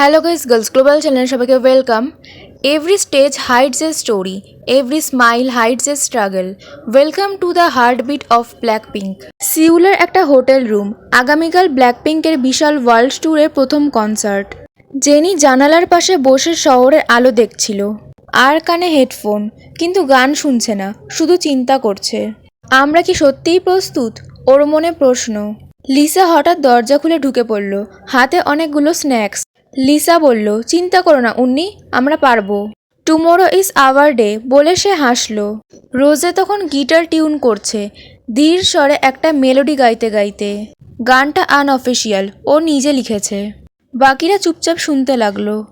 Hello guys girls global channel সবাইকে welcome every stage hides a story every smile hides a struggle welcome to the heart beat of Blackpink সিউলের একটা hotel room আগামীকাল black পিঙ্কের বিশাল world ট্যুরের প্রথম concert jenny জানালার পাশে বসে শহরের আলো দেখছিল। আর কানে হেডফোন কিন্তু গান শুনছে না, শুধু চিন্তা করছে। আমরা কি সত্যিই প্রস্তুত? ওর মনে প্রশ্ন। লিসা হঠাৎ দরজা খুলে ঢুকে পড়ল। হাতে অনেকগুলো স্ন্যাক্স লিসা বলল, চিন্তা করো না, উন্নি, আমরা পারব। টুমোরো ইজ আওয়ার ডে বলে সে হাসলো। রোজে তখন গিটার টিউন করছে, ধীর স্বরে একটা মেলোডি গাইতে গাইতে। গানটা আনঅফিসিয়াল ও নিজে লিখেছে। বাকিরা চুপচাপ শুনতে লাগল।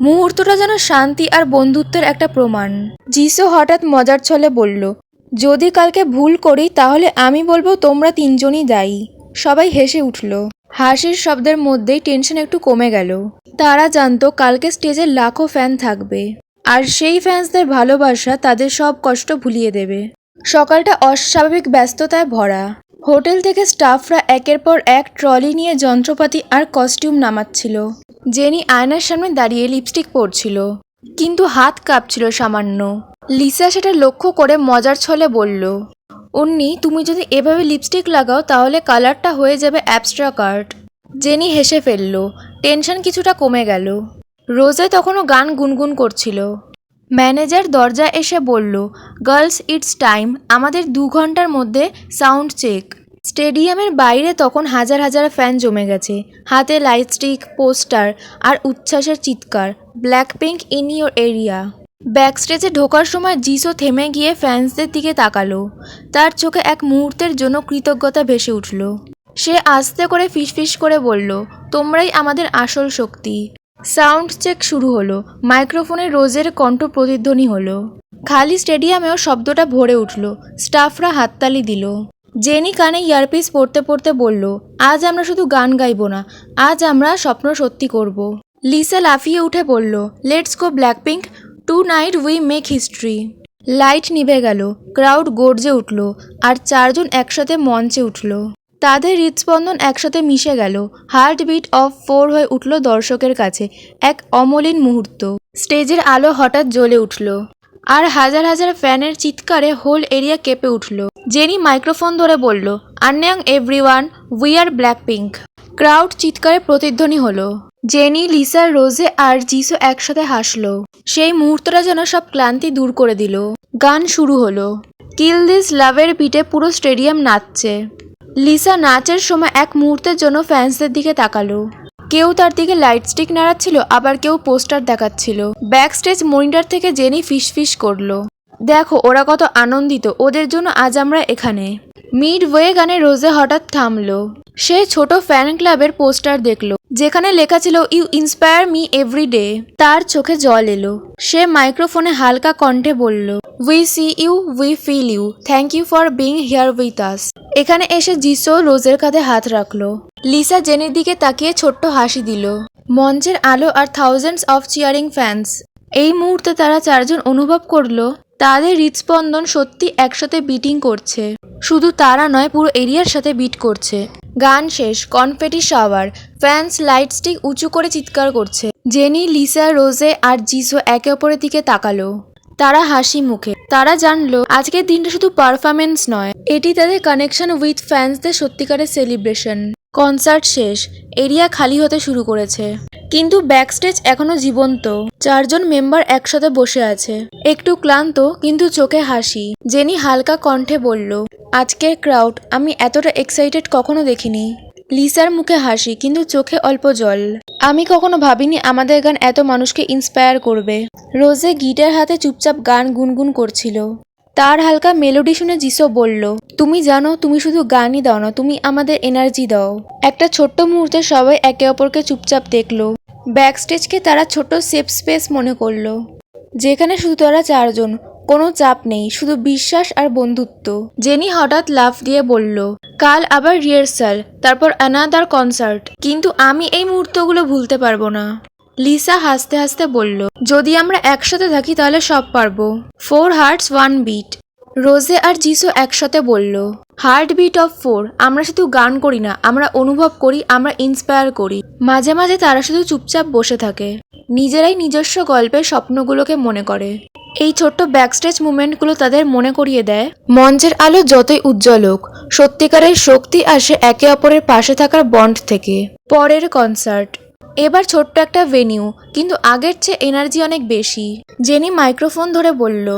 মুহূর্তটা যেন শান্তি আর বন্ধুত্বের একটা প্রমাণ। জিসো হঠাৎ মজার ছলে বলল, যদি কালকে ভুল করি, তাহলে আমি বলব তোমরা তিনজনই দায়ী। সবাই হেসে উঠল। হাসির শব্দের মধ্যেই টেনশন একটু কমে গেল। তারা জানতো কালকে স্টেজে লাখো ফ্যান থাকবে। আর সেই ফ্যান্সদের ভালোবাসা তাদের সব কষ্ট ভুলিয়ে দেবে। সকালটা অস্বাভাবিক ব্যস্ততায় ভরা। হোটেল থেকে স্টাফরা একের পর এক ট্রলি নিয়ে যন্ত্রপাতি আর কস্টিউম নামাচ্ছিল। জেনি আয়নার সামনে দাঁড়িয়ে লিপস্টিক পরছিল। কিন্তু হাত কাঁপছিল সামান্য। লিসা সেটা লক্ষ্য করে মজার ছলে বলল উন্নি তুমি যদি এভাবে লিপস্টিক লাগাও, তাহলে কালারটা হয়ে যাবে অ্যাবস্ট্রাক্ট আর্ট জেনি হেসে ফেলল। টেনশন কিছুটা কমে গেল। রোজে তখনও গান গুনগুন করছিল। ম্যানেজার দরজা এসে বলল গার্লস ইটস টাইম আমাদের দু ঘণ্টার মধ্যে সাউন্ড চেক স্টেডিয়ামের বাইরে তখন হাজার হাজার ফ্যান জমে গেছে। হাতে লাইটস্টিক পোস্টার আর উচ্ছ্বাসের চিৎকার। Blackpink in your area ব্যাকস্টেজে ঢোকার সময় জিসো থেমে গিয়ে ফ্যান্সদের দিকে তাকালো। তার চোখে এক মুহূর্তের জন্য কৃতজ্ঞতা ভেসে উঠল। সে আস্তে করে ফিসফিস করে বলল, তোমরাই আমাদের আসল শক্তি। সাউন্ড চেক শুরু হলো। মাইক্রোফোনে রোজের কণ্ঠ প্রতিধ্বনি হলো। খালি স্টেডিয়ামেও শব্দটা ভরে উঠল। স্টাফরা হাততালি দিল। জেনি কানে ইয়ারপিস পড়তে পড়তে বলল, আজ আমরা শুধু গান গাইবো না, আজ আমরা স্বপ্ন সত্যি করব। লিসা লাফিয়ে উঠে বলল, let's go Blackpink tonight we make history light নিভে গেল ক্রাউড গর্জে উঠল, আর চারজন একসাথে মঞ্চে উঠল। তাদের হৃদস্পন্দন একসাথে মিশে গেল হার্টবিট অফ ফোর হয়ে উঠল দর্শকের কাছে, এক অমলিন মুহূর্ত। স্টেজের আলো হঠাৎ জ্বলে উঠল, আর হাজার হাজার ফ্যানের চিৎকারে হোল এরিয়া কেঁপে উঠল। জেনি মাইক্রোফোন ধরে বলল আন্যাং everyone we are Blackpink crowd চিৎকারে প্রতিধ্বনি হলো। জেনি, লিসা, রোজে আর জিসো একসাথে হাসলো। সেই মুহূর্তটা যেন সব ক্লান্তি দূর করে দিল। গান শুরু হলো। কিল দিস লাভের পিঠে পুরো স্টেডিয়াম নাচছে। লিসা নাচের সময় এক মুহূর্তের জন্য ফ্যান্সদের দিকে তাকালো। কেউ তার দিকে লাইট স্টিক নাড়াচ্ছিল, আবার কেউ পোস্টার দেখাচ্ছিল। ব্যাক স্টেজ মনিটর থেকে জেনি ফিস ফিস করল। দেখো, ওরা কত আনন্দিত, ওদের জন্য আজ আমরা এখানে। মিড ওয়ে গানে রোজে হঠাৎ থামলো। সে ছোট ফ্যান ক্লাবের পোস্টার দেখল, যেখানে লেখা ছিল you inspire me every day তার চোখে জল এলো। সে মাইক্রোফোনে হালকা কণ্ঠে বলল we see you we feel you thank you for being here with us এখানে এসে জিসো রোজের কাঁধে হাত রাখল। লিসা জেনের দিকে তাকিয়ে ছোট্ট হাসি দিল। মঞ্চের আলো আর থাউজেন্ডস অফ চিয়ারিং ফ্যান্স এই মুহূর্তে তারা চারজন অনুভব করল তাদের হৃদস্পন্দন সত্যি একসাথে বিটিং করছে। শুধু তারা নয়, পুরো এরিয়ার সাথে বিট করছে। গান শেষ, confetti shower fans light stick উঁচু করে চিৎকার করছে। জেনি, লিসা, রোজে আর জিসো একে অপরের দিকে তাকালো। তারা হাসি মুখে। তারা জানলো, আজকের দিনটা শুধু পারফরমেন্স নয়, এটি তাদের কানেকশন উইথ ফ্যান্সদের সত্যিকারের সেলিব্রেশন কনসার্ট শেষ, এরিয়া খালি হতে শুরু করেছে। কিন্তু ব্যাকস্টেজ এখনও জীবন্ত। চারজন মেম্বার একসাথে বসে আছে। একটু ক্লান্ত, কিন্তু চোখে হাসি। জেনি হালকা কণ্ঠে বলল, আজকের ক্রাউড আমি এতটা এক্সাইটেড কখনো দেখিনি। লিসার মুখে হাসি, কিন্তু চোখে অল্প জল। আমি কখনো ভাবিনি আমাদের গান এত মানুষকে ইন্সপায়ার করবে। রোজে গিটার হাতে চুপচাপ গান গুনগুন করছিল। তার হালকা মেলোডি শুনে জিসো বলল, তুমি জানো, তুমি শুধু গানই দাও না, তুমি আমাদের এনার্জি দাও। একটা ছোট্ট মুহূর্তে সবাই একে অপরকে চুপচাপ দেখল। ব্যাকস্টেজকে তারা ছোট সেফ স্পেস মনে করল, যেখানে শুধু তারা চারজন, কোনো চাপ নেই, শুধু বিশ্বাস আর বন্ধুত্ব। জেনি হঠাৎ লাফ দিয়ে বলল, কাল আবার রিহার্সাল, তারপর অ্যানাদার কনসার্ট কিন্তু আমি এই মুহূর্তগুলো ভুলতে পারব না। লিসা হাসতে হাসতে বলল, যদি আমরা একসাথে থাকি তাহলে সব পারব। ফোর হার্টস ওয়ান বিট রোজে আর জিসো একসাথে বলল হার্ট বিট অফ ফোর আমরা শুধু গান করি না, আমরা অনুভব করি, আমরা ইন্সপায়ার করি। মাঝে মাঝে তারা শুধু চুপচাপ বসে থাকে। নিজেরাই নিজস্ব গল্পের স্বপ্নগুলোকে মনে করে। এই ছোট্ট ব্যাকস্টেজ মুভমেন্টগুলো তাদের মনে করিয়ে দেয়, মঞ্চের আলো যতই উজ্জ্বল হোক, সত্যিকারের শক্তি আসে একে অপরের পাশে থাকার বন্ড থেকে। পরের কনসার্ট এবার ছোট্ট একটা ভেনিউ কিন্তু আগের চেয়ে এনার্জি অনেক বেশি। জেনি মাইক্রোফোন ধরে বলল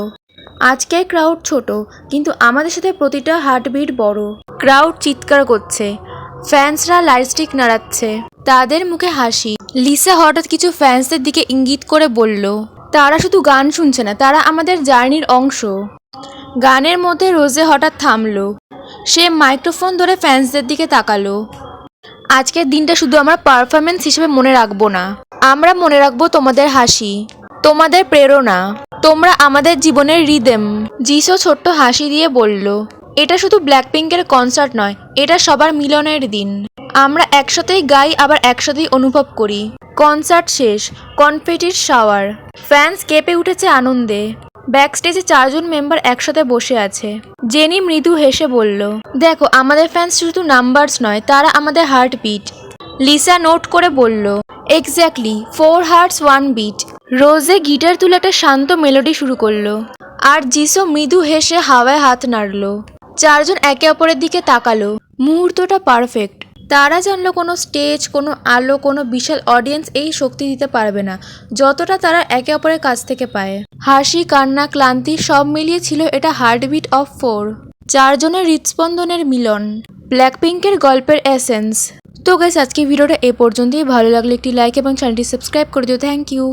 আজকের ক্রাউড ছোট, কিন্তু আমাদের সাথে প্রতিটা হার্টবিট বড়। ক্রাউড চিৎকার করছে ফ্যান্সরা লাইটস্টিক নাড়াচ্ছে। তাদের মুখে হাসি। লিসা হঠাৎ কিছু ফ্যান্সদের দিকে ইঙ্গিত করে বলল, তারা শুধু গান শুনছে না, তারা আমাদের জার্নির অংশ। গানের মধ্যে রোজে হঠাৎ থামলো। সে মাইক্রোফোন ধরে ফ্যান্সদের দিকে তাকালো। আজকের দিনটা শুধু আমরা পারফরমেন্স হিসেবে মনে রাখব না, আমরা মনে রাখব তোমাদের হাসি, তোমাদের প্রেরণা। তোমরা আমাদের জীবনের রিদেম জিসো ছোট্ট হাসি দিয়ে বলল, এটা শুধু ব্ল্যাক পিঙ্কের কনসার্ট নয়, এটা সবার মিলনের দিন। আমরা একসাথেই গাই, আবার একসাথেই অনুভব করি। কনসার্ট শেষ কনফেটির শাওয়ার ফ্যান্স কেঁপে উঠেছে আনন্দে। ব্যাকস্টেজে চারজন মেম্বার একসাথে বসে আছে। জেনি মৃদু হেসে বলল, দেখো, আমাদের ফ্যান্স শুধু নাম্বারস নয়, তারা আমাদের হার্ট বিট লিসা নোট করে বলল exactly four hearts one beat Rosé guitar তুলে একটা শান্ত মেলোডি শুরু করল। আর জিসো মৃদু হেসে হাওয়ায় হাত নাড়লো। চারজন একে অপরের দিকে তাকালো। মুহূর্তটা পারফেক্ট। তারা জানলো কোনো স্টেজ, কোনো আলো, কোনো বিশাল অডিয়েন্স এই শক্তি দিতে পারবে না। যতটা তারা একে অপরের কাছ থেকে পায়। হাসি, কান্না, ক্লান্তি সব মিলিয়ে ছিল এটা হার্টবিট অফ ফোর। চারজনের হৃদস্পন্দনের মিলন। ব্ল্যাক পিঙ্কের গল্পের এসেন্স। তো গাইস আজকে ভিডিওটা এ পর্যন্তই। ভালো লাগলে একটি লাইক এবং চ্যানেলটি সাবস্ক্রাইব করে দিও। Thank you